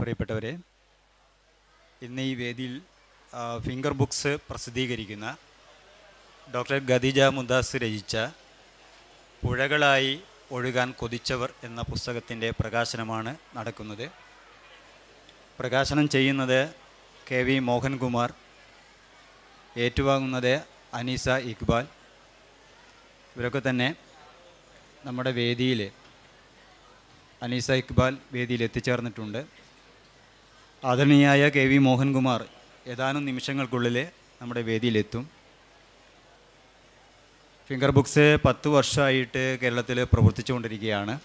പ്രിയപ്പെട്ടവരെ ഇന്ന് ഈ വേദിയിൽ ഫിംഗർ ബുക്സ് പ്രസിദ്ധീകരിക്കുന്ന ഡോക്ടർ ഖദീജ മുദാസ് രചിച്ച പുഴകളായി ഒഴുകാൻ കൊതിച്ചവർ എന്ന പുസ്തകത്തിന്റെ പ്രകാശനമാണ് നടക്കുന്നത്. പ്രകാശനം ചെയ്യുന്നത് കെ വി മോഹൻകുമാർ ഏറ്റുവാങ്ങുന്നത് അനീസ ഇക്ബാൽ. ഇവരൊക്കെ തന്നെ നമ്മുടെ വേദിയിൽ അനീസ ഇക്ബാൽ വേദിയിൽ എത്തിച്ചേർന്നിട്ടുണ്ട്. ആദരണീയായ കെ വി മോഹൻകുമാർ ഏതാനും നിമിഷങ്ങൾക്കുള്ളിൽ നമ്മുടെ വേദിയിലെത്തും. ഫിംഗർ ബുക്സ് പത്ത് വർഷമായിട്ട് കേരളത്തിൽ പ്രവർത്തിച്ചുകൊണ്ടിരിക്കുകയാണ്.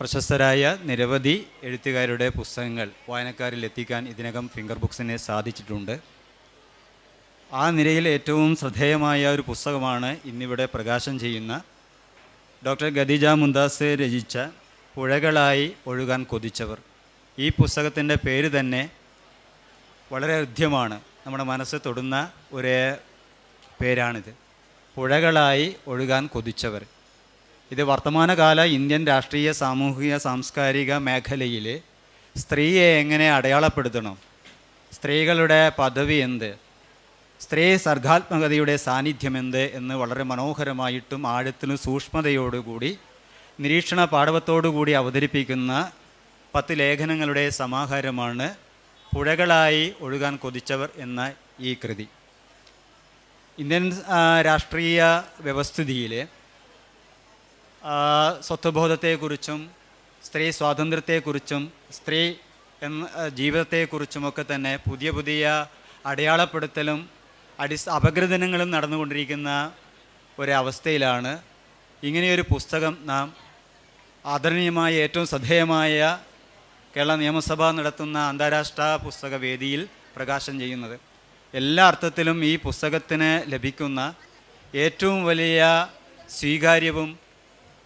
പ്രശസ്തരായ നിരവധി എഴുത്തുകാരുടെ പുസ്തകങ്ങൾ വായനക്കാരിൽ എത്തിക്കാൻ ഇതിനകം ഫിംഗർ ബുക്സിന് സാധിച്ചിട്ടുണ്ട്. ആ നിരയിൽ ഏറ്റവും ശ്രദ്ധേയമായ ഒരു പുസ്തകമാണ് ഇന്നിവിടെ പ്രകാശനം ചെയ്യുന്ന ഡോക്ടർ ഖദീജ മുന്താസ് രചിച്ച പുഴകളായി ഒഴുകാൻ കൊതിച്ചവർ. ഈ പുസ്തകത്തിന്റെ പേര് തന്നെ വളരെ ഹൃദ്യമാണ്. നമ്മുടെ മനസ്സ് തൊടുന്ന ഒരു പേരാണിത്. പുഴകളായി ഒഴുകാൻ കൊതിച്ചവർ. ഇത് വർത്തമാനകാല ഇന്ത്യൻ രാഷ്ട്രീയ സാമൂഹിക സാംസ്കാരിക മേഖലയിൽ സ്ത്രീയെ എങ്ങനെ അടയാളപ്പെടുത്തണം? സ്ത്രീകളുടെ പദവി എന്ത്? സ്ത്രീ സർഗാത്മകതയുടെ സാന്നിധ്യം എന്ത് എന്ന് വളരെ മനോഹരമായിട്ടും ആഴത്തിലും സൂക്ഷ്മതയോടുകൂടി നിരീക്ഷണ പാടവത്തോടുകൂടി അവതരിപ്പിക്കുന്ന പത്ത് ലേഖനങ്ങളുടെ സമാഹാരമാണ് പുഴകളായി ഒഴുകാൻ കൊതിച്ചവർ എന്ന ഈ കൃതി. ഇന്ത്യൻ രാഷ്ട്രീയ വ്യവസ്ഥിതിയിൽ സ്വത്വബോധത്തെക്കുറിച്ചും സ്ത്രീ സ്വാതന്ത്ര്യത്തെക്കുറിച്ചും സ്ത്രീ എന്ന ജീവിതത്തെക്കുറിച്ചുമൊക്കെ തന്നെ പുതിയ പുതിയ അടയാളപ്പെടുത്തലും അടി അപഗ്രഥനങ്ങളും നടന്നുകൊണ്ടിരിക്കുന്ന ഒരവസ്ഥയിലാണ്. ഇങ്ങനെയൊരു പുസ്തകം നാം ആദരണീയമായ ഏറ്റവും ശ്രദ്ധേയമായ കേരള നിയമസഭ നടത്തുന്ന അന്താരാഷ്ട്ര പുസ്തകവേദിയിൽ പ്രകാശനം ചെയ്യുന്നത്. എല്ലാ അർത്ഥത്തിലും ഈ പുസ്തകത്തിന് ലഭിക്കുന്ന ഏറ്റവും വലിയ സ്വീകാര്യവും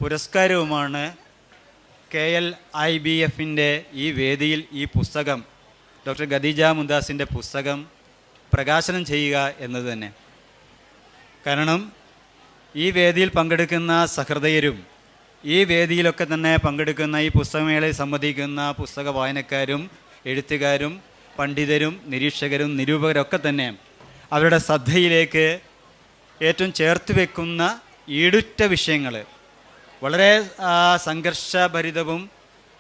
പുരസ്കാരവുമാണ് കെ എൽ ഐ ബി എഫിന്റെ ഈ വേദിയിൽ ഈ പുസ്തകം ഡോക്ടർ ഖദീജ മുന്താസിന്റെ പുസ്തകം പ്രകാശനം ചെയ്യുക എന്നത് തന്നെ. കാരണം ഈ വേദിയിൽ പങ്കെടുക്കുന്ന സഹൃദയരും ഈ വേദിയിലൊക്കെ തന്നെ പങ്കെടുക്കുന്ന ഈ പുസ്തകമേളയെ സംബന്ധിക്കുന്ന പുസ്തക വായനക്കാരും എഴുത്തുകാരും പണ്ഡിതരും നിരീക്ഷകരും നിരൂപകരൊക്കെ തന്നെ അവരുടെ ശ്രദ്ധയിലേക്ക് ഏറ്റവും ചേർത്ത് വെക്കുന്ന ഈടുറ്റ വിഷയങ്ങൾ. വളരെ സംഘർഷഭരിതവും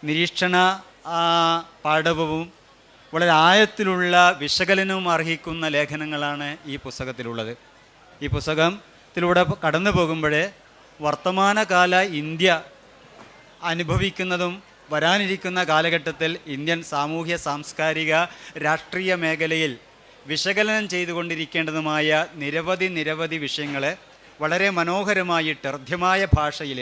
നിരീക്ഷണ പാഠവും വളരെ ആഴത്തിലുള്ള വിശകലനവും അർഹിക്കുന്ന ലേഖനങ്ങളാണ് ഈ പുസ്തകത്തിലുള്ളത്. ഈ പുസ്തകത്തിലൂടെ കടന്നു പോകുമ്പോഴേ വർത്തമാനകാല ഇന്ത്യ അനുഭവിക്കുന്നതും വരാനിരിക്കുന്ന കാലഘട്ടത്തിൽ ഇന്ത്യൻ സാമൂഹ്യ സാംസ്കാരിക രാഷ്ട്രീയ മേഖലയിൽ വിശകലനം ചെയ്തുകൊണ്ടിരിക്കേണ്ടതുമായ നിരവധി നിരവധി വിഷയങ്ങളെ വളരെ മനോഹരമായിട്ട് ഹൃദ്യമായ ഭാഷയിൽ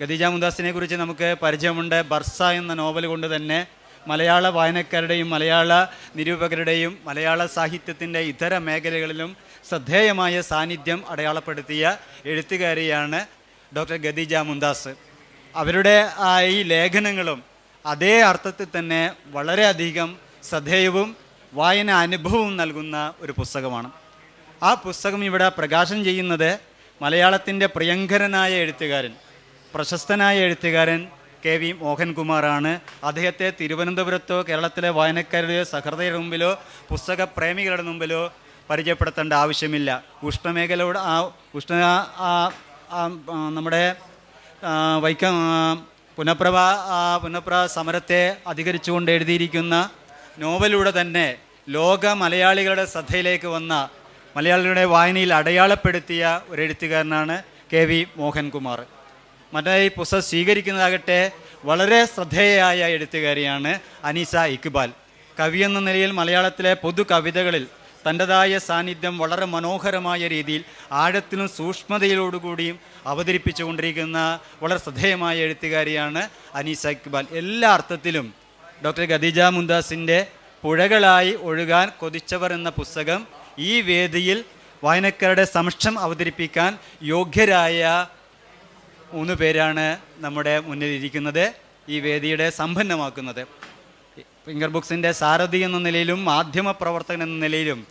ഖദീജ മുദാസിനെ കുറിച്ച് നമുക്ക് പരിചയമുണ്ട്. ബർസ എന്ന നോവൽ കൊണ്ട് തന്നെ മലയാള വായനക്കാരുടെയും മലയാള നിരൂപകരുടെയും മലയാള സാഹിത്യത്തിന്റെ ഇതര മേഖലകളിലും ശ്രദ്ധേയമായ സാന്നിധ്യം അടയാളപ്പെടുത്തിയ എഴുത്തുകാരിയാണ് ഡോക്ടർ ഗദീജ മുന്താസ് അവരുടെ ഈ ലേഖനങ്ങളും അതേ അർത്ഥത്തിൽ തന്നെ വളരെയധികം ശ്രദ്ധേയവും വായന അനുഭവവും നൽകുന്ന ഒരു പുസ്തകമാണ്. ആ പുസ്തകം ഇവിടെ പ്രകാശനം ചെയ്യുന്നത് മലയാളത്തിന്റെ പ്രിയങ്കരനായ എഴുത്തുകാരൻ പ്രശസ്തനായ എഴുത്തുകാരൻ കെ വി മോഹൻകുമാറാണ്. അദ്ദേഹത്തെ തിരുവനന്തപുരത്തോ കേരളത്തിലെ വായനക്കാരുടെ സഹൃദയരുടെ മുമ്പിലോ പുസ്തക പ്രേമികളുടെ മുമ്പിലോ പരിചയപ്പെടുത്തേണ്ട ആവശ്യമില്ല. ഉഷ്ണമേഖലയുടെ ആ ഉഷ്ണ നമ്മുടെ വൈക്കം പുനഃപ്രഭ പുനഃപ്ര സമരത്തെ അധികരിച്ചുകൊണ്ട് എഴുതിയിരിക്കുന്ന നോവലിലൂടെ തന്നെ ലോക മലയാളികളുടെ ശ്രദ്ധയിലേക്ക് വന്ന മലയാളികളുടെ വായനയിൽ അടയാളപ്പെടുത്തിയ ഒരു എഴുത്തുകാരനാണ് കെ വി മോഹൻകുമാർ. മറ്റേ ഈ പുസ്തകം സ്വീകരിക്കുന്നതാകട്ടെ വളരെ ശ്രദ്ധേയയായ എഴുത്തുകാരിയാണ് അനീസ ഇക്ബാൽ. കവി എന്ന നിലയിൽ മലയാളത്തിലെ പൊതു കവിതകളിൽ തന്റെതായ സാന്നിധ്യം വളരെ മനോഹരമായ രീതിയിൽ ആഴത്തിലും സൂക്ഷ്മതയിലോടുകൂടിയും അവതരിപ്പിച്ചു കൊണ്ടിരിക്കുന്ന വളരെ ശ്രദ്ധേയമായ എഴുത്തുകാരിയാണ് അനീസ ഇക്ബാൽ എല്ലാ അർത്ഥത്തിലും ഡോക്ടർ ഖദീജ മുന്താസിന്റെ പുഴകളായി ഒഴുകാൻ കൊതിച്ചവർ എന്ന പുസ്തകം ഈ വേദിയിൽ വായനക്കാരുടെ സമക്ഷം അവതരിപ്പിക്കാൻ യോഗ്യരായ മൂന്ന് പേരാണ് നമ്മുടെ മുന്നിലിരിക്കുന്നത്. ഈ വേദിയുടെ സമ്പന്നമാക്കുന്നത്. ഫിംഗർ ബുക്സിന്റെ സാരഥി എന്ന നിലയിലും മാധ്യമ പ്രവർത്തകൻ എന്ന നിലയിലും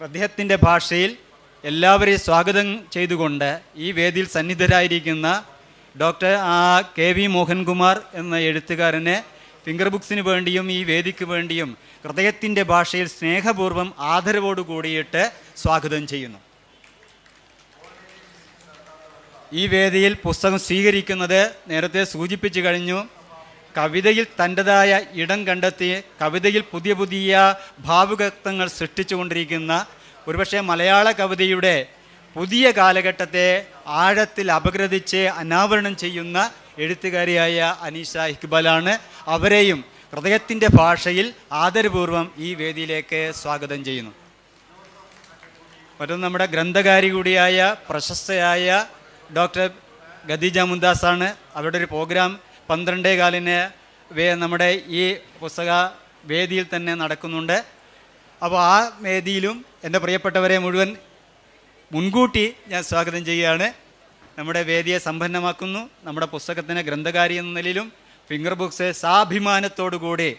അദ്ദേഹത്തിന്റെ ഭാഷയിൽ എല്ലാവരെയും സ്വാഗതം ചെയ്തുകൊണ്ട് ഈ വേദിയിൽ സന്നിധരായിരിക്കുന്ന ഡോക്ടർ ആ കെ വി മോഹൻകുമാർ എന്ന എഴുത്തുകാരനെ ഫിംഗർ ബുക്സിന് വേണ്ടിയും ഈ വേദിക്ക് വേണ്ടിയും ഹൃദയത്തിന്റെ ഭാഷയിൽ സ്നേഹപൂർവം ആദരവോടു കൂടിയിട്ട് സ്വാഗതം ചെയ്യുന്നു. ഈ വേദിയിൽ പുസ്തകം സ്വീകരിക്കുന്നത് നേരത്തെ സൂചിപ്പിച്ചു കഴിഞ്ഞു. കവിതയിൽ തന്റെതായ ഇടം കണ്ടെത്തി കവിതയിൽ പുതിയ പുതിയ ഭാവുകത്വങ്ങൾ സൃഷ്ടിച്ചുകൊണ്ടിരിക്കുന്ന ഒരുപക്ഷെ മലയാള കവിതയുടെ പുതിയ കാലഘട്ടത്തെ ആഴത്തിൽ അപഗ്രഥിച്ച് അനാവരണം ചെയ്യുന്ന എഴുത്തുകാരിയായ അനീഷ ഇക്ബാലാണ് അവരെയും ഹൃദയത്തിന്റെ ഭാഷയിൽ ആദരപൂർവം ഈ വേദിയിലേക്ക് സ്വാഗതം ചെയ്യുന്നു. മറ്റൊന്ന് നമ്മുടെ ഗ്രന്ഥകാരി കൂടിയായ പ്രശസ്തയായ ഡോക്ടർ ഗദീജ മുന്താസാണ് അവരുടെ ഒരു പ്രോഗ്രാം പന്ത്രണ്ടേ കാലിന് വേ നമ്മുടെ ഈ പുസ്തക വേദിയിൽ തന്നെ നടക്കുന്നുണ്ട്. അപ്പോൾ ആ വേദിയിലും എന്റെ പ്രിയപ്പെട്ടവരെ മുഴുവൻ മുൻകൂട്ടി ഞാൻ സ്വാഗതം ചെയ്യുകയാണ്. നമ്മുടെ വേദിയെ സമ്പന്നമാക്കുന്നു. നമ്മുടെ പുസ്തകത്തിന് ഗ്രന്ഥകാരി എന്ന നിലയിലും ഫിംഗർ ബുക്സ് സാഭിമാനത്തോടുകൂടി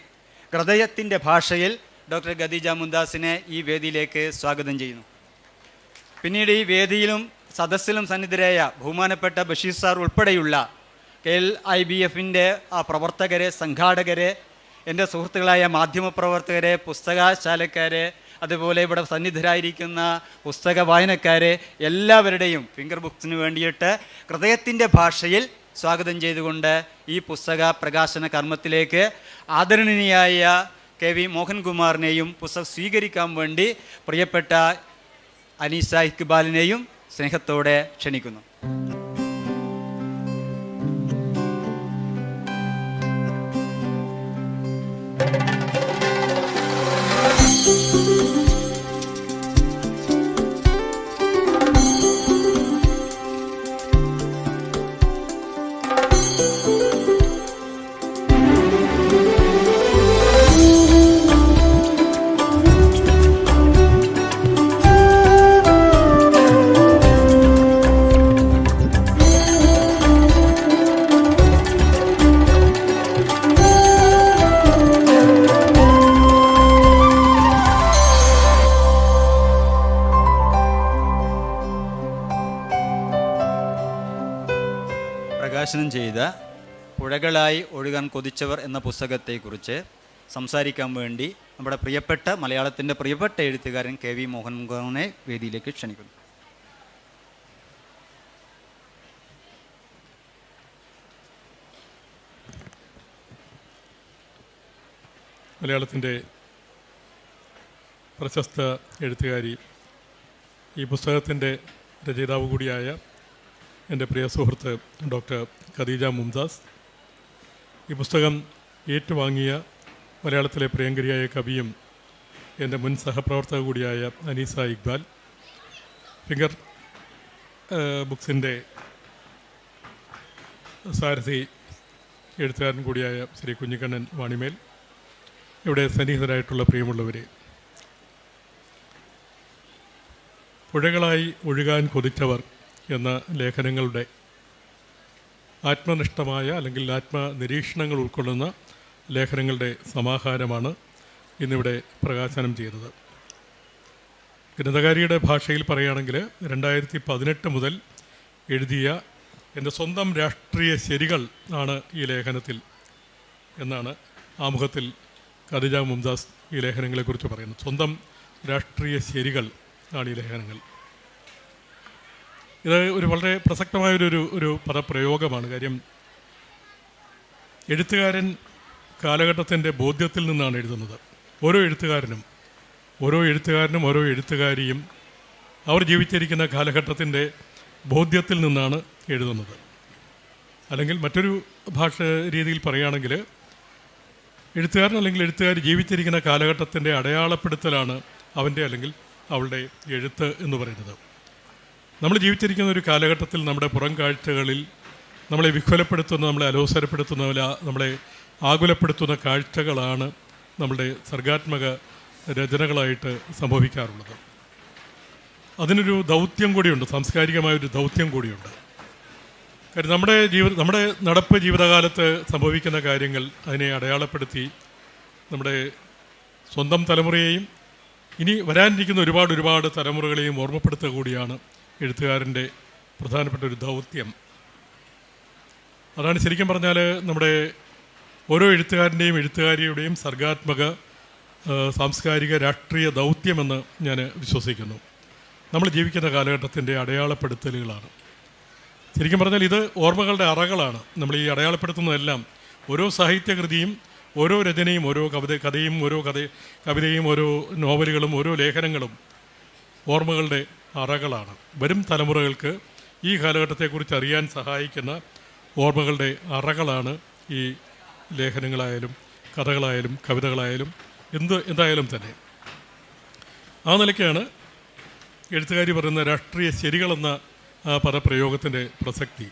ഹൃദയത്തിന്റെ ഭാഷയിൽ ഡോക്ടർ ഗദീജ മുന്താസിനെ ഈ വേദിയിലേക്ക് സ്വാഗതം ചെയ്യുന്നു. പിന്നീട് ഈ വേദിയിലും സദസ്സിലും സന്നിധരായ ബഹുമാനപ്പെട്ട ബഷീർ സാർ ഉൾപ്പെടെയുള്ള കെ എൽ ഐ ബി എഫിന്റെ പ്രവർത്തകരെ സംഘാടകരെ എന്റെ സുഹൃത്തുക്കളായ മാധ്യമപ്രവർത്തകരെ പുസ്തകശാലക്കാരെ അതുപോലെ ഇവിടെ സന്നിധരായിരിക്കുന്ന പുസ്തക വായനക്കാരെ എല്ലാവരുടെയും ഫിംഗർ ബുക്സിന് വേണ്ടിയിട്ട് ഹൃദയത്തിന്റെ ഭാഷയിൽ സ്വാഗതം ചെയ്തുകൊണ്ട് ഈ പുസ്തക പ്രകാശന കർമ്മത്തിലേക്ക് ആദരണീയായ കെ വി മോഹൻകുമാറിനെയും പുസ്തകം സ്വീകരിക്കാൻ വേണ്ടി പ്രിയപ്പെട്ട അനീസ ഇക്ബാലിനെയും സ്നേഹത്തോടെ ക്ഷണിക്കുന്നു. പ്രകാശനം ചെയ്ത പുഴകളായി ഒഴുകാൻ കൊതിച്ചവർ എന്ന പുസ്തകത്തെക്കുറിച്ച് സംസാരിക്കാൻ വേണ്ടി നമ്മുടെ പ്രിയപ്പെട്ട മലയാളത്തിന്റെ പ്രിയപ്പെട്ട എഴുത്തുകാരൻ കെ വി മോഹൻകുമാറിനെ വേദിയിലേക്ക് ക്ഷണിക്കുന്നു. മലയാളത്തിന്റെ പ്രശസ്ത എഴുത്തുകാരി ഈ പുസ്തകത്തിന്റെ രചയിതാവ് കൂടിയായ എന്റെ പ്രിയ സുഹൃത്ത് ഡോക്ടർ ഖദീജ മുംതാസ്. ഈ പുസ്തകം ഏറ്റുവാങ്ങിയ മലയാളത്തിലെ പ്രിയങ്കരിയായ കവിയും എന്റെ മുൻ സഹപ്രവർത്തക കൂടിയായ അനീസ ഇക്ബാൽ. ഫിംഗർ ബുക്സിന്റെ സാരഥി എഴുത്തുകാരൻ കൂടിയായ ശ്രീ കുഞ്ഞിക്കണ്ണൻ വാണിമേൽ. ഇവിടെ സന്നിഹിതരായിട്ടുള്ള പ്രിയമുള്ളവരെ പുഴകളായി ഒഴുകാൻ കൊതിച്ചവർ എന്ന ലേഖനങ്ങളുടെ ആത്മനിഷ്ഠമായ അല്ലെങ്കിൽ ആത്മനിരീക്ഷണങ്ങൾ ഉൾക്കൊള്ളുന്ന ലേഖനങ്ങളുടെ സമാഹാരമാണ് ഇന്നിവിടെ പ്രകാശനം ചെയ്തത് ഗ്രന്ഥകാരിയുടെ ഭാഷയിൽ പറയുകയാണെങ്കിൽ രണ്ടായിരത്തി പതിനെട്ട് മുതൽ എഴുതിയ എന്റെ സ്വന്തം രാഷ്ട്രീയ ശരികൾ ആണ് ഈ ലേഖനത്തിൽ എന്നാണ് ആമുഖത്തിൽ ഖദിജ മുംതാസ് ഈ ലേഖനങ്ങളെക്കുറിച്ച് പറയുന്നത്. സ്വന്തം രാഷ്ട്രീയ ശരികൾ ആണ് ഈ ലേഖനങ്ങൾ. ഇത് ഒരു വളരെ പ്രസക്തമായൊരു ഒരു പദപ്രയോഗമാണ്. കാര്യം എഴുത്തുകാരൻ കാലഘട്ടത്തിന്റെ ബോധ്യത്തിൽ നിന്നാണ് എഴുതുന്നത്. ഓരോ എഴുത്തുകാരനും ഓരോ എഴുത്തുകാരനും ഓരോ എഴുത്തുകാരിയും അവർ ജീവിച്ചിരിക്കുന്ന കാലഘട്ടത്തിന്റെ ബോധ്യത്തിൽ നിന്നാണ് എഴുതുന്നത്. അല്ലെങ്കിൽ മറ്റൊരു ഭാഷ രീതിയിൽ പറയുകയാണെങ്കിൽ എഴുത്തുകാരൻ അല്ലെങ്കിൽ എഴുത്തുകാർ ജീവിച്ചിരിക്കുന്ന കാലഘട്ടത്തിന്റെ അടയാളപ്പെടുത്തലാണ് അവന്റെ അല്ലെങ്കിൽ അവളുടെ എഴുത്ത് എന്ന് പറയുന്നത്. നമ്മൾ ജീവിച്ചിരിക്കുന്ന ഒരു കാലഘട്ടത്തിൽ നമ്മുടെ പുറം കാഴ്ചകളിൽ നമ്മളെ വിഹ്വലപ്പെടുത്തുന്ന നമ്മളെ അലോസരപ്പെടുത്തുന്ന നമ്മളെ ആകുലപ്പെടുത്തുന്ന കാഴ്ചകളാണ് നമ്മളുടെ സർഗാത്മക രചനകളായിട്ട് സംഭവിക്കാറുള്ളത്. അതിനൊരു ദൗത്യം കൂടിയുണ്ട് സാംസ്കാരികമായൊരു ദൗത്യം കൂടിയുണ്ട്. കാര്യം നമ്മുടെ ജീവിത നമ്മുടെ നടപ്പ് ജീവിതകാലത്ത് സംഭവിക്കുന്ന കാര്യങ്ങൾ അതിനെ അടയാളപ്പെടുത്തി നമ്മുടെ സ്വന്തം തലമുറയെയും ഇനി വരാനിരിക്കുന്ന ഒരുപാട് ഒരുപാട് തലമുറകളെയും ഓർമ്മപ്പെടുത്തുക കൂടിയാണ് എഴുത്തുകാരന്റെ പ്രധാനപ്പെട്ട ഒരു ദൗത്യം. അതാണ് ശരിക്കും പറഞ്ഞാൽ നമ്മുടെ ഓരോ എഴുത്തുകാരന്റെയും എഴുത്തുകാരിയുടെയും സർഗാത്മക സാംസ്കാരിക രാഷ്ട്രീയ ദൗത്യമെന്ന് ഞാൻ വിശ്വസിക്കുന്നു. നമ്മൾ ജീവിക്കുന്ന കാലഘട്ടത്തിന്റെ അടയാളപ്പെടുത്തലുകളാണ്. ശരിക്കും പറഞ്ഞാൽ ഇത് ഓർമ്മകളുടെ അറകളാണ്. നമ്മൾ ഈ അടയാളപ്പെടുത്തുന്നതെല്ലാം ഓരോ സാഹിത്യകൃതിയും ഓരോ രചനയും ഓരോ കവിത കഥയും ഓരോ കഥ കവിതയും ഓരോ നോവലുകളും ഓരോ ലേഖനങ്ങളും ഓർമ്മകളുടെ അറകളാണ്. വരും തലമുറകൾക്ക് ഈ കാലഘട്ടത്തെക്കുറിച്ച് അറിയാൻ സഹായിക്കുന്ന ഓർമ്മകളുടെ അറകളാണ് ഈ ലേഖനങ്ങളായാലും കഥകളായാലും കവിതകളായാലും എന്ത് എന്തായാലും തന്നെ. ആ നിലയ്ക്കാണ് എഴുത്തുകാരി പറയുന്ന രാഷ്ട്രീയ ശരികളെന്ന ആ പദപ്രയോഗത്തിന്റെ പ്രസക്തി.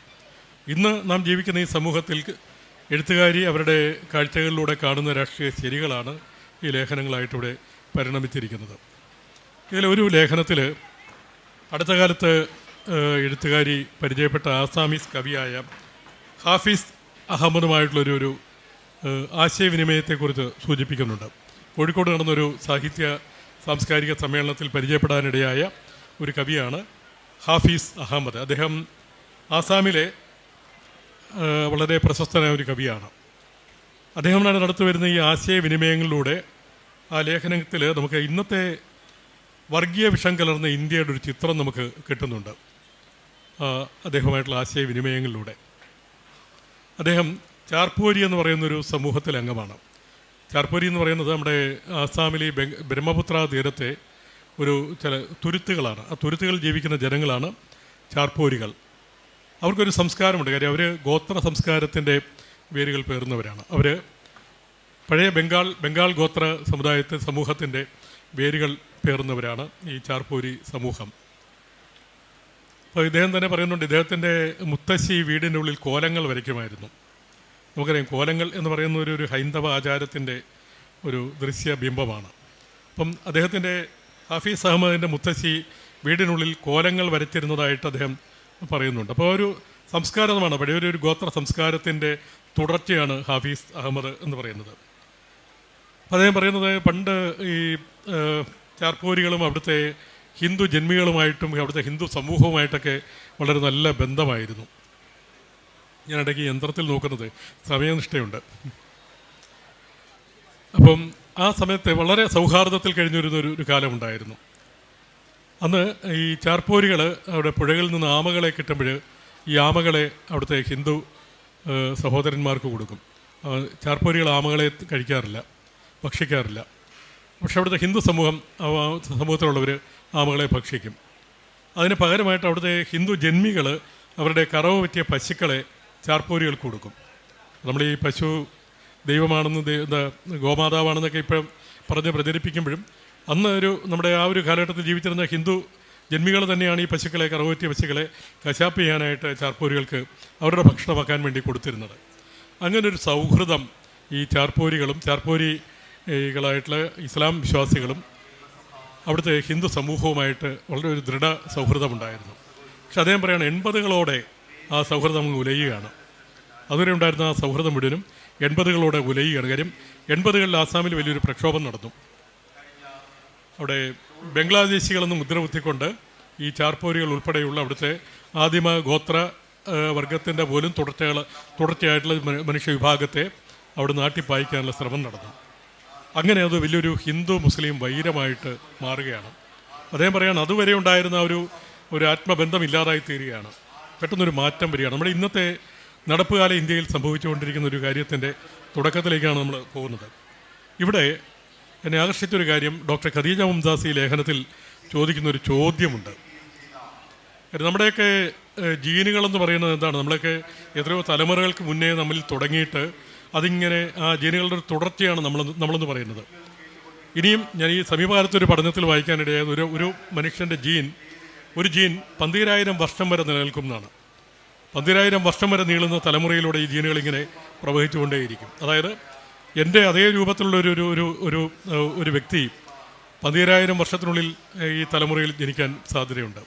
ഇന്ന് നാം ജീവിക്കുന്ന ഈ സമൂഹത്തിൽ എഴുത്തുകാരി അവരുടെ കാഴ്ചകളിലൂടെ കാണുന്ന രാഷ്ട്രീയ ശരികളാണ് ഈ ലേഖനങ്ങളായിട്ടിവിടെ പരിണമിച്ചിരിക്കുന്നത്. ഇതിലൊരു ലേഖനത്തിൽ അടുത്ത കാലത്ത് എഴുത്തുകാരി പരിചയപ്പെട്ട ആസാമീസ് കവിയായ ഹാഫിസ് അഹമ്മദുമായിട്ടുള്ള ഒരു ആശയവിനിമയത്തെക്കുറിച്ച് സൂചിപ്പിക്കുന്നുണ്ട്. കോഴിക്കോട് നടന്നൊരു സാഹിത്യ സാംസ്കാരിക സമ്മേളനത്തിൽ പരിചയപ്പെടാനിടയായ ഒരു കവിയാണ് ഹാഫീസ് അഹമ്മദ്. അദ്ദേഹം ആസാമിലെ വളരെ പ്രശസ്തനായ ഒരു കവിയാണ്. അദ്ദേഹം നടത്തുവരുന്ന ഈ ആശയവിനിമയങ്ങളിലൂടെ ആ ലേഖനത്തിൽ നമുക്ക് ഇന്നത്തെ വർഗീയ വിഷം കലർന്ന ഇന്ത്യയുടെ ഒരു ചിത്രം നമുക്ക് കിട്ടുന്നുണ്ട്. അദ്ദേഹമായിട്ടുള്ള ആശയവിനിമയങ്ങളിലൂടെ. അദ്ദേഹം ചാർപ്പൂരി എന്ന് പറയുന്നൊരു സമൂഹത്തിലെ അംഗമാണ്. ചാർപ്പൂരി എന്ന് പറയുന്നത് നമ്മുടെ ആസാമിലെ ബ്രഹ്മപുത്ര തീരത്തെ ഒരു ചില തുരുത്തുകളാണ്. ആ തുരുത്തുകൾ ജീവിക്കുന്ന ജനങ്ങളാണ് ചാർപ്പൂരികൾ അവർക്കൊരു സംസ്കാരമുണ്ട്. കാര്യം അവർ ഗോത്ര സംസ്കാരത്തിന്റെ വേരുകൾ പേർന്നവരാണ് അവർ പഴയ ബംഗാൾ ബംഗാൾ ഗോത്ര സമുദായത്തെ സമൂഹത്തിന്റെ വേരുകൾ പേറുന്നവരാണ് ഈ ചാർപ്പൂരി സമൂഹം. അപ്പോൾ ഇദ്ദേഹം തന്നെ പറയുന്നുണ്ട് ഇദ്ദേഹത്തിന്റെ മുത്തശ്ശി വീടിന്റെ ഉള്ളിൽ കോലങ്ങൾ വരയ്ക്കുമായിരുന്നു. നമുക്കറിയാം കോലങ്ങൾ എന്ന് പറയുന്ന ഒരു ഒരു ഹൈന്ദവ ആചാരത്തിന്റെ ഒരു ദൃശ്യ ബിംബമാണ്. അപ്പം അദ്ദേഹത്തിന്റെ ഹഫീസ് അഹമ്മദിന്റെ മുത്തശ്ശി വീടിനുള്ളിൽ കോലങ്ങൾ വരച്ചിരുന്നതായിട്ട് അദ്ദേഹം പറയുന്നുണ്ട്. അപ്പോൾ ഒരു സംസ്കാരമാണ് പഴയ ഒരു ഗോത്ര സംസ്കാരത്തിന്റെ തുടർച്ചയാണ് ഹാഫീസ് അഹമ്മദ് എന്ന് പറയുന്നത്. അദ്ദേഹം പറയുന്നത് പണ്ട് ഈ ചാർപ്പൂരികളും അവിടുത്തെ ഹിന്ദു ജന്മികളുമായിട്ടും അവിടുത്തെ ഹിന്ദു സമൂഹവുമായിട്ടൊക്കെ വളരെ നല്ല ബന്ധമായിരുന്നു. ഞാൻ ഇടയ്ക്ക് യന്ത്രത്തിൽ നോക്കുന്നത് സമയനിഷ്ഠയുണ്ട്. അപ്പം ആ സമയത്ത് വളരെ സൗഹാർദ്ദത്തിൽ കഴിഞ്ഞിരുന്ന ഒരു ഒരു കാലമുണ്ടായിരുന്നു. അന്ന് ഈ ചാർപ്പൂരികൾ അവിടെ പുഴകളിൽ നിന്ന് ആമകളെ കിട്ടുമ്പോൾ ഈ ആമകളെ അവിടുത്തെ ഹിന്ദു സഹോദരന്മാർക്ക് കൊടുക്കും. ചാർപ്പോരികൾ ആമകളെ കഴിക്കാറില്ല ഭക്ഷിക്കാറില്ല. പക്ഷെ അവിടുത്തെ ഹിന്ദു സമൂഹം സമൂഹത്തിലുള്ളവർ ആമകളെ ഭക്ഷിക്കും. അതിന് പകരമായിട്ട് അവിടുത്തെ ഹിന്ദു ജന്മികൾ അവരുടെ കറവ് പറ്റിയ പശുക്കളെ ചാർപ്പൂരികൾക്ക് കൊടുക്കും. നമ്മൾ ഈ പശു ദൈവമാണെന്ന് ഗോമാതാവാണെന്നൊക്കെ ഇപ്പം പറഞ്ഞ് പ്രചരിപ്പിക്കുമ്പോഴും അന്ന് ഒരു നമ്മുടെ ആ ഒരു കാലഘട്ടത്തിൽ ജീവിച്ചിരുന്ന ഹിന്ദു ജന്മികൾ തന്നെയാണ് ഈ പശുക്കളെ കറവുറ്റിയ പശുക്കളെ കശാപ്പ് ചെയ്യാനായിട്ട് ചാർപ്പൂരികൾക്ക് അവരുടെ ഭക്ഷണമാക്കാൻ വേണ്ടി കൊടുത്തിരുന്നത്. അങ്ങനൊരു സൗഹൃദം ഈ ചാർപ്പൂരികളും ചാർപ്പൂരികളായിട്ടുള്ള ഇസ്ലാം വിശ്വാസികളും അവിടുത്തെ ഹിന്ദു സമൂഹവുമായിട്ട് വളരെ ഒരു ദൃഢ സൗഹൃദമുണ്ടായിരുന്നു. പക്ഷെ അദ്ദേഹം പറയുകയാണ് എൺപതുകളോടെ ആ സൗഹൃദം ഉലയുകയാണ്. അതുവരെ ഉണ്ടായിരുന്ന ആ സൗഹൃദം മുഴുവനും എൺപതുകളോടെ ഉലയുകയാണ്. കാര്യം എൺപതുകളിൽ ആസാമിൽ വലിയൊരു പ്രക്ഷോഭം നടന്നു. അവിടെ ബംഗ്ലാദേശികളെന്ന് മുദ്ര കുത്തിക്കൊണ്ട് ഈ ചാർപ്പൂരികൾ ഉൾപ്പെടെയുള്ള അവിടുത്തെ ആദിമ ഗോത്ര വർഗത്തിന്റെ പോലും തുടർച്ചകൾ തുടർച്ചയായിട്ടുള്ള മനുഷ്യ വിഭാഗത്തെ അവിടെ നാട്ടിപ്പായിക്കാനുള്ള ശ്രമം നടന്നു. അങ്ങനെ അത് വലിയൊരു ഹിന്ദു മുസ്ലിം വൈരമായിട്ട് മാറുകയാണ്. അദ്ദേഹം പറയാണ് അതുവരെ ഉണ്ടായിരുന്ന ഒരു ഒരു ആത്മബന്ധം ഇല്ലാതായി തീരുകയാണ് പെട്ടെന്നൊരു മാറ്റം വരികയാണ്. നമ്മുടെ ഇന്നത്തെ നടപ്പുകാല ഇന്ത്യയിൽ സംഭവിച്ചുകൊണ്ടിരിക്കുന്ന ഒരു കാര്യത്തിന്റെ തുടക്കത്തിലേക്കാണ് നമ്മൾ പോകുന്നത്. ഇവിടെ എന്നെ ആകർഷിച്ചൊരു കാര്യം ഡോക്ടർ ഖദീജ മുംദാസി ലേഖനത്തിൽ ചോദിക്കുന്ന ഒരു ചോദ്യമുണ്ട് നമ്മുടെയൊക്കെ ജീനുകളെന്ന് പറയുന്നത് എന്താണ്? നമ്മളൊക്കെ എത്രയോ തലമുറകൾക്ക് മുന്നേ നമ്മിൽ തുടങ്ങിയിട്ട് അതിങ്ങനെ ആ ജീനുകളുടെ ഒരു തുടർച്ചയാണ് നമ്മൾ നമ്മളെന്ന് പറയുന്നത്. ഇനിയും ഞാൻ ഈ സമീപകാലത്ത് ഒരു പഠനത്തിൽ വായിക്കാനിടയായത് ഒരു ഒരു മനുഷ്യന്റെ ജീൻ ഒരു ജീൻ പന്തീരായിരം വർഷം വരെ നിലനിൽക്കുന്നതാണ്. പന്തിരായിരം വർഷം വരെ നീളുന്ന തലമുറയിലൂടെ ഈ ജീനുകൾ ഇങ്ങനെ പ്രവഹിച്ചുകൊണ്ടേയിരിക്കും. അതായത് എന്റെ അതേ രൂപത്തിലുള്ള ഒരു ഒരു ഒരു ഒരു ഒരു വ്യക്തി പന്തിരായിരം വർഷത്തിനുള്ളിൽ ഈ തലമുറയിൽ ജനിക്കാൻ സാധ്യതയുണ്ട്.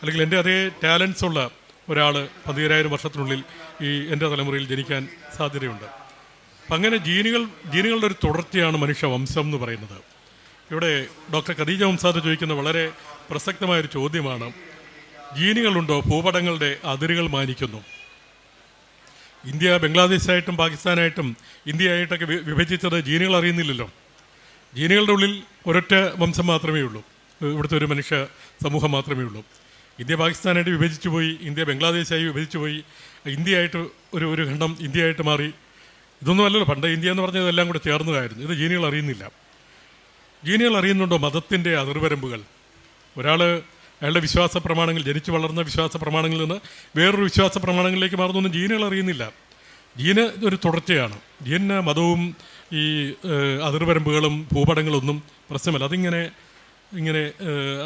അല്ലെങ്കിൽ എന്റെ അതേ ടാലൻസ് ഉള്ള ഒരാൾ പന്തിരായിരം വർഷത്തിനുള്ളിൽ ഈ എന്റെ തലമുറയിൽ ജനിക്കാൻ സാധ്യതയുണ്ട്. അപ്പം അങ്ങനെ ജീനുകൾ ജീനുകളുടെ ഒരു തുടർച്ചയാണ് മനുഷ്യവംശം എന്ന് പറയുന്നത്. ഇവിടെ ഡോക്ടർ ഖദീജ വംസാദ് ചോദിക്കുന്ന വളരെ പ്രസക്തമായൊരു ചോദ്യമാണ്. ജീനുകളുണ്ടോ? ഭൂപടങ്ങളുടെ അതിരുകൾ മാനിക്കുന്നു. ഇന്ത്യ ബംഗ്ലാദേശായിട്ടും പാകിസ്ഥാനായിട്ടും ഇന്ത്യയായിട്ടൊക്കെ വിഭജിച്ചത് ജീനുകൾ അറിയുന്നില്ലല്ലോ. ജീനുകളുടെ ഉള്ളിൽ ഒരൊറ്റ വംശം മാത്രമേ ഉള്ളൂ. ഇവിടുത്തെ ഒരു മനുഷ്യ സമൂഹം മാത്രമേ ഉള്ളൂ. ഇന്ത്യ പാകിസ്ഥാനായിട്ട് വിഭജിച്ചു പോയി ഇന്ത്യ ബംഗ്ലാദേശായി വിഭജിച്ചു പോയി ഇന്ത്യയായിട്ട് ഒരു ഒരു ഖണ്ഡം ഇന്ത്യയായിട്ട് മാറി. ഇതൊന്നും അല്ലല്ലോ. പണ്ട് ഇന്ത്യ എന്ന് പറഞ്ഞത് എല്ലാം കൂടെ ചേർന്നതായിരുന്നു. ഇത് ജീനികൾ അറിയുന്നില്ല. ജീനികൾ അറിയുന്നുണ്ടോ മതത്തിന്റെ അതിർവരമ്പുകൾ? ഒരാൾ അയാളുടെ വിശ്വാസ പ്രമാണങ്ങൾ ജനിച്ചു വളർന്ന വിശ്വാസ പ്രമാണങ്ങളിൽ നിന്ന് വേറൊരു വിശ്വാസ പ്രമാണങ്ങളിലേക്ക് മാറുന്നൊന്നും ജീനുകൾ അറിയുന്നില്ല. ജീന് ഒരു തുടർച്ചയാണ്. ജീന് മതവും ഈ അതിർവരമ്പുകളും ഭൂപടങ്ങളൊന്നും പ്രശ്നമല്ല. അതിങ്ങനെ ഇങ്ങനെ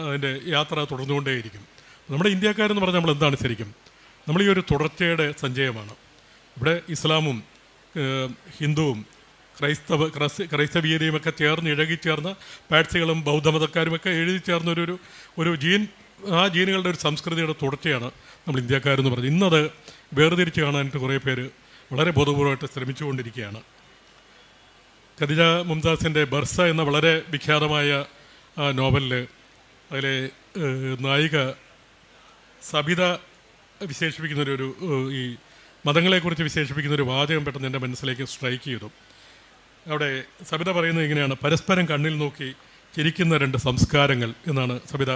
അതിന്റെ യാത്ര തുടർന്നുകൊണ്ടേയിരിക്കും. നമ്മുടെ ഇന്ത്യക്കാരെന്ന് പറഞ്ഞാൽ നമ്മൾ എന്താണ് ശരിക്കും? നമ്മൾ ഈ ഒരു തുടർച്ചയുടെ സഞ്ചയമാണ്. ഇവിടെ ഇസ്ലാമും ഹിന്ദുവും ക്രൈസ്തവ ക്രൈസ്ത- ക്രൈസ്തവീയതയും ഒക്കെ ചേർന്ന് ഇഴകിച്ചേർന്ന പാഴ്സികളും ബൗദ്ധമതക്കാരും ഒക്കെ എഴുതി ചേർന്ന ഒരു ഒരു ജീൻ ആ ജീനുകളുടെ ഒരു സംസ്കൃതിയുടെ തുടർച്ചയാണ് നമ്മൾ ഇന്ത്യക്കാരെന്ന് പറഞ്ഞത്. ഇന്നത് വേർതിരിച്ച് കാണാനായിട്ട് കുറേ പേര് വളരെ ബോധപൂർവമായിട്ട് ശ്രമിച്ചുകൊണ്ടിരിക്കുകയാണ്. ഖദിജ മുംതാസിന്റെ ബർസ എന്ന വളരെ വിഖ്യാതമായ നോവലിൽ അതിലെ നായിക സബിത വിശേഷിപ്പിക്കുന്ന ഒരു ഈ മതങ്ങളെക്കുറിച്ച് വിശേഷിപ്പിക്കുന്ന ഒരു വാചകം പെട്ടെന്ന് എന്റെ മനസ്സിലേക്ക് സ്ട്രൈക്ക് ചെയ്തു. അവിടെ സബിത പറയുന്നത് ഇങ്ങനെയാണ് പരസ്പരം കണ്ണിൽ നോക്കി ചിരിക്കുന്ന രണ്ട് സംസ്കാരങ്ങൾ എന്നാണ് സബിത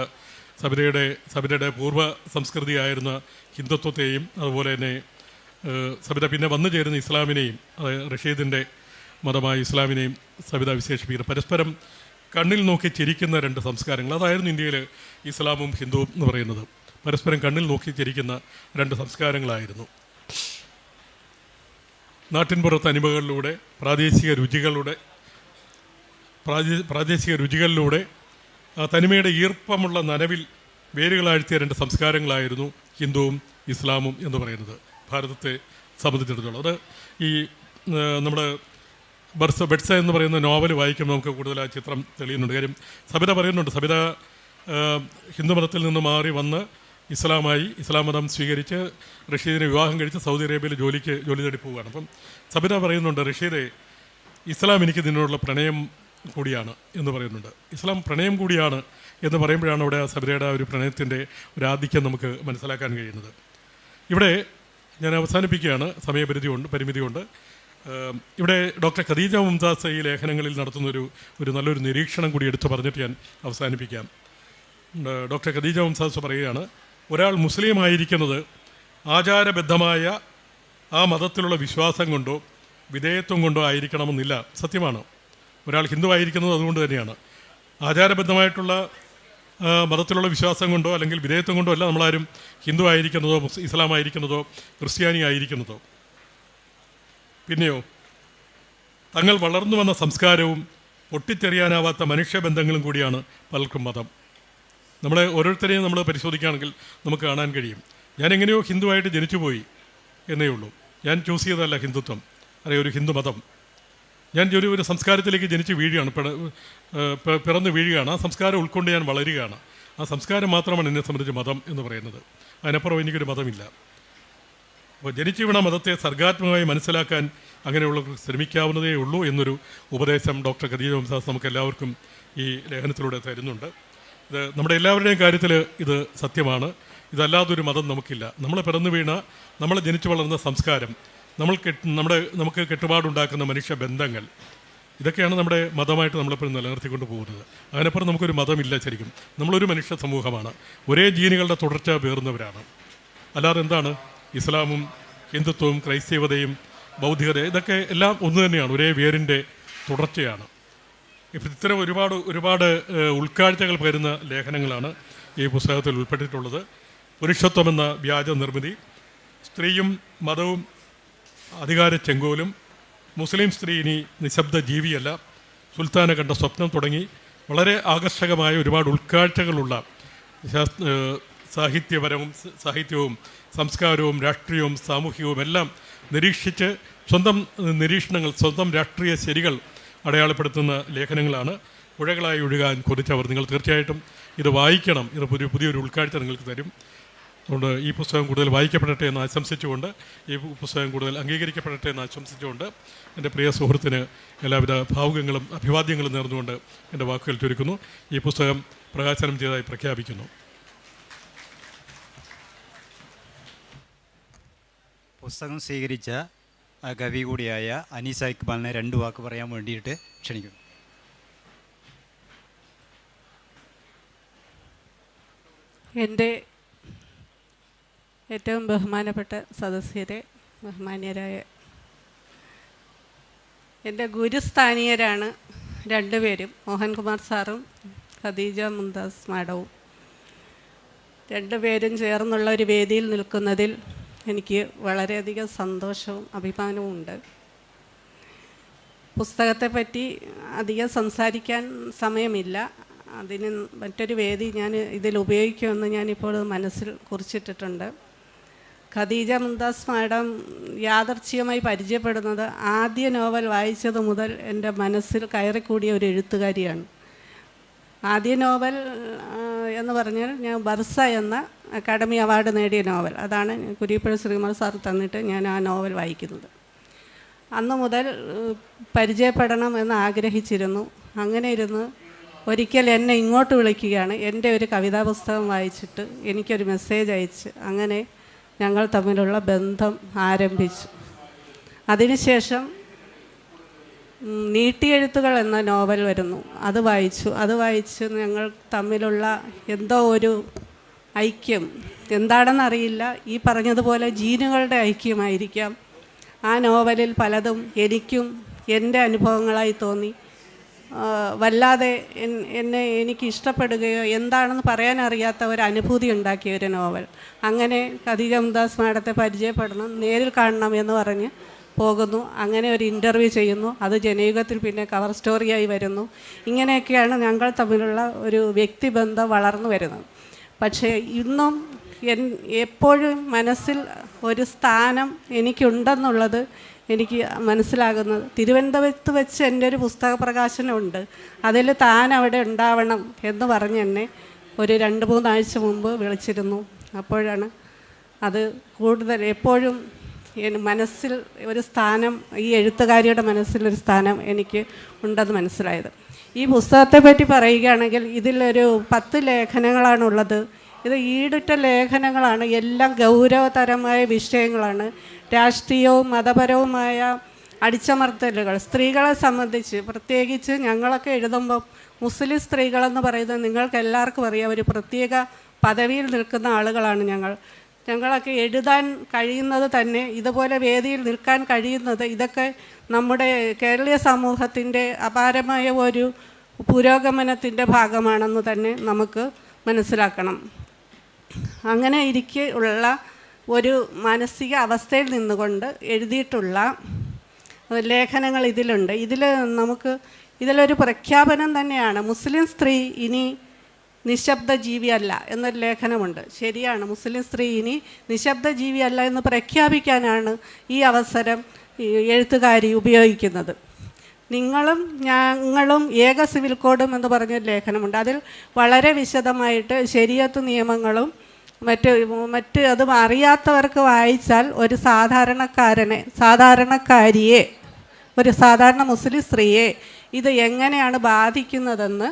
സബിതയുടെ സബിതയുടെ പൂർവ സംസ്കൃതിയായിരുന്ന ഹിന്ദുത്വത്തെയും അതുപോലെ തന്നെ സബിത പിന്നെ വന്നു ചേരുന്ന ഇസ്ലാമിനെയും റഷീദിന്റെ മതമായ ഇസ്ലാമിനെയും സബിത വിശേഷിപ്പിക്കുന്നത് പരസ്പരം കണ്ണിൽ നോക്കി ചിരിക്കുന്ന രണ്ട് സംസ്കാരങ്ങൾ അതായിരുന്നു ഇന്ത്യയിൽ ഇസ്ലാമും ഹിന്ദുവും എന്ന് പറയുന്നത്. പരസ്പരം കണ്ണിൽ നോക്കി ചിരിക്കുന്ന രണ്ട് സംസ്കാരങ്ങളായിരുന്നു. നാട്ടിൻപുറത്ത് അനുഭവങ്ങളിലൂടെ പ്രാദേശിക രുചികളുടെ പ്രാദേശിക രുചികളിലൂടെ തനിമയുടെ ഈർപ്പമുള്ള നനവിൽ വേരുകളാഴ്ത്തിയ രണ്ട് സംസ്കാരങ്ങളായിരുന്നു ഹിന്ദുവും ഇസ്ലാമും എന്ന് പറയുന്നത്. ഭാരതത്തെ സംബന്ധിച്ചിടത്തോളം. അത് ഈ നമ്മുടെ ബർസ ബെഡ്സ എന്ന് പറയുന്ന നോവൽ വായിക്കുമ്പോൾ നമുക്ക് കൂടുതൽ ആ ചിത്രം തെളിയുന്നുണ്ട്. കാര്യം സബിത പറയുന്നുണ്ട്. സബിത ഹിന്ദുമതത്തിൽ നിന്ന് മാറി വന്ന് ഇസ്ലാമായി ഇസ്ലാം മതം സ്വീകരിച്ച് റഷീദിനെ വിവാഹം കഴിച്ച് സൗദി അറേബ്യയിൽ ജോലിക്ക് ജോലി തേടി പോവുകയാണ്. അപ്പം സബിത പറയുന്നുണ്ട് റഷീദെ ഇസ്ലാം എനിക്ക് നിന്നോടുള്ള പ്രണയം കൂടിയാണ് എന്ന് പറയുന്നുണ്ട്. ഇസ്ലാം പ്രണയം കൂടിയാണ് എന്ന് പറയുമ്പോഴാണ് അവിടെ സബിതയുടെ ഒരു പ്രണയത്തിന്റെ ഒരു ആധിക്യം നമുക്ക് മനസ്സിലാക്കാൻ കഴിയുന്നത്. ഇവിടെ ഞാൻ അവസാനിപ്പിക്കുകയാണ്. സമയപരിധി കൊണ്ട് പരിമിതി കൊണ്ട് ഇവിടെ ഡോക്ടർ ഖദീജ മുംതാസ് ഈ ലേഖനങ്ങളിൽ നടത്തുന്നൊരു ഒരു നല്ലൊരു നിരീക്ഷണം കൂടി എടുത്തു പറഞ്ഞിട്ട് ഞാൻ അവസാനിപ്പിക്കാം. ഡോക്ടർ ഖദീജ മുംതാസ് പറയുകയാണ് ഒരാൾ മുസ്ലിം ആയിരിക്കുന്നത് ആചാരബദ്ധമായ ആ മതത്തിലുള്ള വിശ്വാസം കൊണ്ടോ വിധേയത്വം കൊണ്ടോ ആയിരിക്കണമെന്നില്ല. സത്യമാണ്. ഒരാൾ ഹിന്ദു ആയിരിക്കുന്നത് അതുകൊണ്ട് തന്നെയാണ്. ആചാരബദ്ധമായിട്ടുള്ള മതത്തിലുള്ള വിശ്വാസം കൊണ്ടോ അല്ലെങ്കിൽ വിധേയത്വം കൊണ്ടോ അല്ല നമ്മളാരും ഹിന്ദു ആയിരിക്കുന്നതോ ഇസ്ലാം ആയിരിക്കുന്നതോ ക്രിസ്ത്യാനി ആയിരിക്കുന്നതോ. പിന്നെയോ തങ്ങൾ വളർന്നു വന്ന സംസ്കാരവും പൊട്ടിത്തെറിയാനാവാത്ത മനുഷ്യബന്ധങ്ങളും കൂടിയാണ് പലർക്കും മതം. നമ്മളെ ഓരോരുത്തരെയും നമ്മൾ പരിശോധിക്കുകയാണെങ്കിൽ നമുക്ക് കാണാൻ കഴിയും. ഞാൻ എങ്ങനെയോ ഹിന്ദുവായിട്ട് ജനിച്ചുപോയി എന്നേ ഉള്ളൂ. ഞാൻ ചൂസ് ചെയ്തതല്ല ഹിന്ദുത്വം. അല്ലെങ്കിൽ ഒരു ഹിന്ദു മതം. ഞാൻ ഒരു ഒരു സംസ്കാരത്തിലേക്ക് ജനിച്ച് വീഴുകയാണ്. പിറ പിറന്ന് വീഴുകയാണ്. ആ സംസ്കാരം ഉൾക്കൊണ്ട് ഞാൻ വളരുകയാണ്. ആ സംസ്കാരം മാത്രമാണ് എന്നെ സംബന്ധിച്ച് മതം എന്ന് പറയുന്നത്. അതിനപ്പുറം എനിക്കൊരു മതമില്ല. അപ്പോൾ ജനിച്ചു വീണ മതത്തെ സർഗാത്മകമായി മനസ്സിലാക്കാൻ അങ്ങനെയുള്ളവർക്ക് ശ്രമിക്കാവുന്നതേ ഉള്ളൂ എന്നൊരു ഉപദേശം ഡോക്ടർ ഖദീജ വംസാസ് നമുക്ക് എല്ലാവർക്കും ഈ ലേഖനത്തിലൂടെ തരുന്നുണ്ട്. ഇത് നമ്മുടെ എല്ലാവരുടെയും കാര്യത്തിൽ ഇത് സത്യമാണ്. ഇതല്ലാതൊരു മതം നമുക്കില്ല. നമ്മൾ പിറന്നു വീണ നമ്മൾ ജനിച്ചു വളർന്ന സംസ്കാരം നമ്മൾ നമ്മുടെ നമുക്ക് കെട്ടുപാടുണ്ടാക്കുന്ന മനുഷ്യ ബന്ധങ്ങൾ ഇതൊക്കെയാണ് നമ്മുടെ മതമായിട്ട് നമ്മളിപ്പോൾ നിലനിർത്തിക്കൊണ്ട് പോകുന്നത്. അതിനപ്പുറം നമുക്കൊരു മതമില്ല ശരിക്കും. നമ്മളൊരു മനുഷ്യ സമൂഹമാണ്. ഒരേ ജീനുകളുടെ തുടർച്ച പേറുന്നവരാണ് അല്ലാതെ എന്താണ്? ഇസ്ലാമും ഹിന്ദുത്വവും ക്രൈസ്തവതയും ബൗദ്ധികത ഇതൊക്കെ എല്ലാം ഒന്ന് തന്നെയാണ്. ഒരേ വേരിന്റെ തുടർച്ചയാണ്. ഇപ്പം ഇത്തരം ഒരുപാട് ഒരുപാട് ഉൾക്കാഴ്ചകൾ പകരുന്ന ലേഖനങ്ങളാണ് ഈ പുസ്തകത്തിൽ ഉൾപ്പെട്ടിട്ടുള്ളത്. പുരുഷത്വം എന്ന വ്യാജ നിർമ്മിതി സ്ത്രീയും മതവും അധികാര ചെങ്കോലും മുസ്ലിം സ്ത്രീ ഇനി നിശബ്ദ ജീവിയല്ല സുൽത്താനെ കണ്ട സ്വപ്നം തുടങ്ങി. വളരെ ആകർഷകമായ ഒരുപാട് ഉൾക്കാഴ്ചകളുള്ള സാഹിത്യപരവും സാഹിത്യവും സംസ്കാരവും രാഷ്ട്രീയവും സാമൂഹികവും എല്ലാം നിരീക്ഷിച്ച് സ്വന്തം നിരീക്ഷണങ്ങൾ സ്വന്തം രാഷ്ട്രീയ ശരികൾ അടയാളപ്പെടുത്തുന്ന ലേഖനങ്ങളാണ്. പുഴകളായി ഒഴുകാൻ കൊതിച്ചവർ നിങ്ങൾ തീർച്ചയായിട്ടും ഇത് വായിക്കണം ഇത് പുതിയ പുതിയൊരു ഉൾക്കാഴ്ച നിങ്ങൾക്ക് തരും. അതുകൊണ്ട് ഈ പുസ്തകം കൂടുതൽ വായിക്കപ്പെടട്ടെ എന്ന് ആശംസിച്ചുകൊണ്ട് ഈ പുസ്തകം കൂടുതൽ അംഗീകരിക്കപ്പെടട്ടെ എന്ന് ആശംസിച്ചുകൊണ്ട് എന്റെ പ്രിയ സുഹൃത്തിന് എല്ലാവിധ ഭാവുകങ്ങളും അഭിവാദ്യങ്ങളും നേർന്നുകൊണ്ട് എന്റെ വാക്കുകൾ ചുരുക്കുന്നു. ഈ പുസ്തകം പ്രകാശനം ചെയ്തതായി പ്രഖ്യാപിക്കുന്നു. പുസ്തകം സ്വീകരിച്ച കവി കൂടിയായ അനീസ ഇക്ബാലിനെ രണ്ട് വാക്ക് പറയാൻ വേണ്ടിയിട്ട് ക്ഷണിക്കുന്നു. എന്റെ ഏറ്റവും ബഹുമാനപ്പെട്ട സദസ്യരെ ബഹുമാന്യരായ എന്റെ ഗുരുസ്ഥാനീയരാണ് രണ്ടുപേരും മോഹൻകുമാർ സാറും ഖദീജ മുന്താസ് മാഡവും. രണ്ടുപേരും ചേർന്നുള്ള ഒരു വേദിയിൽ നിൽക്കുന്നതിൽ എനിക്ക് വളരെയധികം സന്തോഷവും അഭിമാനവും ഉണ്ട്. പുസ്തകത്തെപ്പറ്റി അധികം സംസാരിക്കാൻ സമയമില്ല. അതിന് മറ്റൊരു വേദി ഞാൻ ഇതിൽ ഉപയോഗിക്കുമെന്ന് ഞാനിപ്പോൾ മനസ്സിൽ കുറിച്ചിട്ടിട്ടുണ്ട്. ഖദീജ മുംതാസ് മാഡം യാദർച്ഛികമായി പരിചയപ്പെടുന്നത് ആദ്യ നോവൽ വായിച്ചത് മുതൽ എന്റെ മനസ്സിൽ കയറിക്കൂടിയ ഒരു എഴുത്തുകാരിയാണ്. ആദ്യ നോവൽ എന്ന് പറഞ്ഞാൽ ഞാൻ ബർസ എന്ന അക്കാഡമി അവാർഡ് നേടിയ നോവൽ. അതാണ് കുരിപ്പുഴ ശ്രീമർ സാർ തന്നിട്ട് ഞാൻ ആ നോവൽ വായിക്കുന്നത്. അന്ന് മുതൽ പരിചയപ്പെടണം എന്ന് ആഗ്രഹിച്ചിരുന്നു. അങ്ങനെ ഇരുന്ന് ഒരിക്കൽ എന്നെ ഇങ്ങോട്ട് വിളിക്കുകയാണ്. എന്റെ ഒരു കവിതാ പുസ്തകം വായിച്ചിട്ട് എനിക്കൊരു മെസ്സേജ് അയച്ച് അങ്ങനെ ഞങ്ങൾ തമ്മിലുള്ള ബന്ധം ആരംഭിച്ചു. അതിനുശേഷം നീട്ടിയെഴുത്തുകൾ എന്ന നോവൽ വരുന്നു. അത് വായിച്ചു. അത് വായിച്ച് ഞങ്ങൾ തമ്മിലുള്ള എന്തോ ഒരു ഐക്യം. എന്താണെന്നറിയില്ല. ഈ പറഞ്ഞതുപോലെ ജീനുകളുടെ ഐക്യമായിരിക്കാം. ആ നോവലിൽ പലതും എനിക്കും എന്റെ അനുഭവങ്ങളായി തോന്നി. വല്ലാതെ എന്നെ എനിക്ക് ഇഷ്ടപ്പെടുകയോ എന്താണെന്ന് പറയാൻ അറിയാത്ത ഒരു അനുഭൂതി ഉണ്ടാക്കിയ ഒരു നോവൽ. അങ്ങനെ മുംതാസ് മാഡത്തെ പരിചയപ്പെടണം നേരിൽ കാണണം എന്ന് പറഞ്ഞ് പോകുന്നു. അങ്ങനെ ഒരു ഇന്റർവ്യൂ ചെയ്യുന്നു. അത് ജനയുഗത്തിൽ പിന്നെ കവർ സ്റ്റോറിയായി വരുന്നു. ഇങ്ങനെയൊക്കെയാണ് ഞങ്ങൾ തമ്മിലുള്ള ഒരു വ്യക്തിബന്ധം വളർന്നു വരുന്നത്. പക്ഷേ ഇന്നും എൻ എപ്പോഴും മനസ്സിൽ ഒരു സ്ഥാനം എനിക്കുണ്ടെന്നുള്ളത് എനിക്ക് മനസ്സിലാകുന്നത്. തിരുവനന്തപുരത്ത് വെച്ച് എന്റെ ഒരു പുസ്തക പ്രകാശനമുണ്ട്. അതിൽ താൻ അവിടെ ഉണ്ടാവണം എന്ന് പറഞ്ഞ് എന്നെ ഒരു രണ്ട് മൂന്നാഴ്ച മുമ്പ് വിളിച്ചിരുന്നു. അപ്പോഴാണ് അത് കൂടുതൽ എപ്പോഴും മനസ്സിൽ ഒരു സ്ഥാനം ഈ എഴുത്തുകാരിയുടെ മനസ്സിലൊരു സ്ഥാനം എനിക്ക് ഉണ്ടെന്ന് മനസ്സിലായത്. ഈ പുസ്തകത്തെ പറ്റി പറയുകയാണെങ്കിൽ ഇതിലൊരു പത്ത് ലേഖനങ്ങളാണുള്ളത്. ഇത് ഈടുറ്റ ലേഖനങ്ങളാണ്. എല്ലാം ഗൗരവതരമായ വിഷയങ്ങളാണ്. രാഷ്ട്രീയവും മതപരവുമായ അടിച്ചമർത്തലുകൾ. സ്ത്രീകളെ സംബന്ധിച്ച് പ്രത്യേകിച്ച് ഞങ്ങളൊക്കെ എഴുതുമ്പോൾ മുസ്ലിം സ്ത്രീകളെന്ന് പറയുന്നത് നിങ്ങൾക്ക് എല്ലാവർക്കും അറിയാം. ഒരു പ്രത്യേക പദവിയിൽ നിൽക്കുന്ന ആളുകളാണ് ഞങ്ങൾ. ഞങ്ങളൊക്കെ എഴുതാൻ കഴിയുന്നത് തന്നെ ഇതുപോലെ വേദിയിൽ നിൽക്കാൻ കഴിയുന്നത് ഇതൊക്കെ നമ്മുടെ കേരളീയ സമൂഹത്തിന്റെ അപാരമായ ഒരു പുരോഗമനത്തിന്റെ ഭാഗമാണെന്ന് തന്നെ നമുക്ക് മനസ്സിലാക്കണം. അങ്ങനെ ഇരിക്കെ ഉള്ള ഒരു മാനസിക അവസ്ഥയിൽ നിന്നുകൊണ്ട് എഴുതിയിട്ടുള്ള ലേഖനങ്ങൾ ഇതിലുണ്ട്. ഇതിൽ നമുക്ക് ഇതിലൊരു പ്രഖ്യാപനം തന്നെയാണ്. മുസ്ലിം സ്ത്രീ ഇനി നിശബ്ദ ജീവിയല്ല എന്നൊരു ലേഖനമുണ്ട്. ശരിയാണ്. മുസ്ലിം സ്ത്രീ ഇനി നിശബ്ദ ജീവിയല്ല എന്ന് പ്രഖ്യാപിക്കാനാണ് ഈ അവസരം എഴുത്തുകാരി ഉപയോഗിക്കുന്നത്. നിങ്ങളും ഞങ്ങളും ഏക സിവിൽ കോഡും എന്ന് പറഞ്ഞൊരു ലേഖനമുണ്ട്. അതിൽ വളരെ വിശദമായിട്ട് ശരിയത്ത് നിയമങ്ങളും മറ്റ് മറ്റ് അത് അറിയാത്തവർക്ക് വായിച്ചാൽ ഒരു സാധാരണക്കാരനെ സാധാരണക്കാരിയെ ഒരു സാധാരണ മുസ്ലിം സ്ത്രീയെ ഇത് എങ്ങനെയാണ് ബാധിക്കുന്നതെന്ന്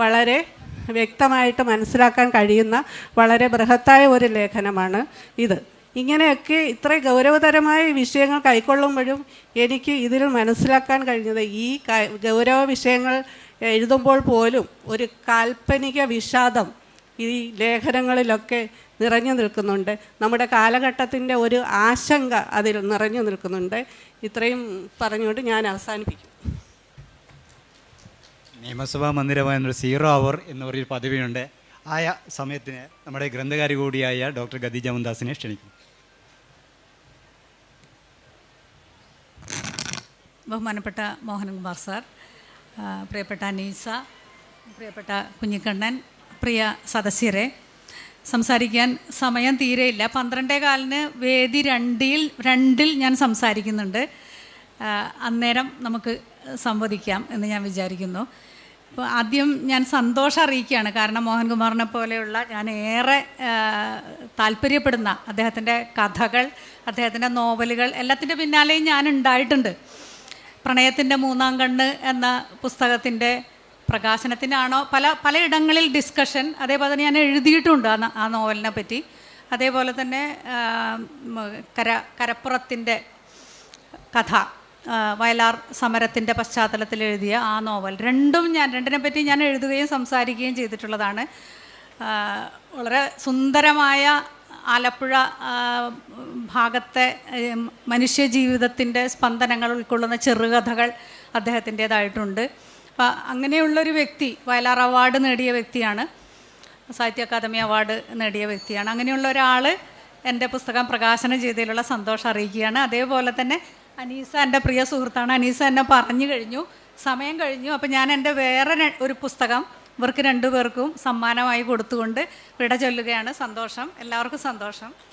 വളരെ വ്യക്തമായിട്ട് മനസ്സിലാക്കാൻ കഴിയുന്ന വളരെ ബൃഹത്തായ ഒരു ലേഖനമാണ് ഇത്. ഇങ്ങനെയൊക്കെ ഇത്ര ഗൗരവതരമായ വിഷയങ്ങൾ കൈക്കൊള്ളുമ്പോഴും എനിക്ക് ഇതിൽ മനസ്സിലാക്കാൻ കഴിഞ്ഞത് ഈ ഗൗരവ വിഷയങ്ങൾ എഴുതുമ്പോൾ പോലും ഒരു കാൽപ്പനിക വിഷാദം ഈ ലേഖനങ്ങളിലൊക്കെ നിറഞ്ഞു നിൽക്കുന്നുണ്ട്. നമ്മുടെ കാലഘട്ടത്തിന്റെ ഒരു ആശങ്ക അതിൽ നിറഞ്ഞു നിൽക്കുന്നുണ്ട്. ഇത്രയും പറഞ്ഞുകൊണ്ട് ഞാൻ അവസാനിപ്പിക്കും. നിയമസഭാ മന്ദിരമായ എന്നൊരു സീറോ അവർ എന്ന് പറയുന്ന പദവിയുണ്ട്. ആയ സമയത്തിന് നമ്മുടെ ഗ്രന്ഥകാരി കൂടിയായ ഡോക്ടർ ഗതി ജമന്ദാസിനെ ക്ഷണിക്കുന്നു. ബഹുമാനപ്പെട്ട മോഹൻകുമാർ സാർ പ്രിയപ്പെട്ട അനീസ പ്രിയപ്പെട്ട കുഞ്ഞിക്കണ്ണൻ പ്രിയ സദസ്യരെ സംസാരിക്കാൻ സമയം തീരെയില്ല. പന്ത്രണ്ടേ കാലിന് വേദി രണ്ടിൽ രണ്ടിൽ ഞാൻ സംസാരിക്കുന്നുണ്ട്. അന്നേരം നമുക്ക് സംവദിക്കാം എന്ന് ഞാൻ വിചാരിക്കുന്നു. അപ്പോൾ ആദ്യം ഞാൻ സന്തോഷം അറിയിക്കുകയാണ്. കാരണം മോഹൻകുമാറിനെ പോലെയുള്ള ഞാൻ ഏറെ താല്പര്യപ്പെടുന്ന അദ്ദേഹത്തിന്റെ കഥകൾ അദ്ദേഹത്തിന്റെ നോവലുകൾ എല്ലാത്തിന്റെ പിന്നാലെയും ഞാൻ ഉണ്ടായിട്ടുണ്ട്. പ്രണയത്തിന്റെ മൂന്നാം കണ്ണ് എന്ന പുസ്തകത്തിന്റെ പ്രകാശനത്തിനാണോ? പല പലയിടങ്ങളിൽ ഡിസ്കഷൻ അതേപോലെ തന്നെ ഞാൻ എഴുതിയിട്ടുണ്ട് ആ നോവലിനെ പറ്റി. അതേപോലെ തന്നെ കര കരപ്പുറത്തിന്റെ കഥ. വയലാർ സമരത്തിന്റെ പശ്ചാത്തലത്തിൽ എഴുതിയ ആ നോവൽ. രണ്ടും ഞാൻ രണ്ടിനെ പറ്റി ഞാൻ എഴുതുകയും സംസാരിക്കുകയും ചെയ്തിട്ടുള്ളതാണ്. വളരെ സുന്ദരമായ ആലപ്പുഴ ഭാഗത്തെ മനുഷ്യ മനുഷ്യജീവിതത്തിന്റെ സ്പന്ദനങ്ങൾ ഉൾക്കൊള്ളുന്ന ചെറുകഥകൾ അദ്ദേഹത്തിന്റേതായിട്ടുണ്ട്. അപ്പം അങ്ങനെയുള്ളൊരു വ്യക്തി വയലാർ അവാർഡ് നേടിയ വ്യക്തിയാണ്. സാഹിത്യ അക്കാദമി അവാർഡ് നേടിയ വ്യക്തിയാണ്. അങ്ങനെയുള്ള ഒരാൾ എന്റെ പുസ്തകം പ്രകാശനം ചെയ്തതിലുള്ള സന്തോഷം അറിയിക്കുകയാണ്. അതേപോലെ തന്നെ അനീസ എന്റെ പ്രിയ സുഹൃത്താണ്. അനീസ എന്നെ പറഞ്ഞു കഴിഞ്ഞു. സമയം കഴിഞ്ഞു. അപ്പോൾ ഞാൻ എന്റെ വേറെ ഒരു പുസ്തകം ഇവർക്ക് രണ്ടുപേർക്കും സമ്മാനമായി കൊടുത്തുകൊണ്ട് വിട ചൊല്ലുകയാണ്. സന്തോഷം. എല്ലാവർക്കും സന്തോഷം.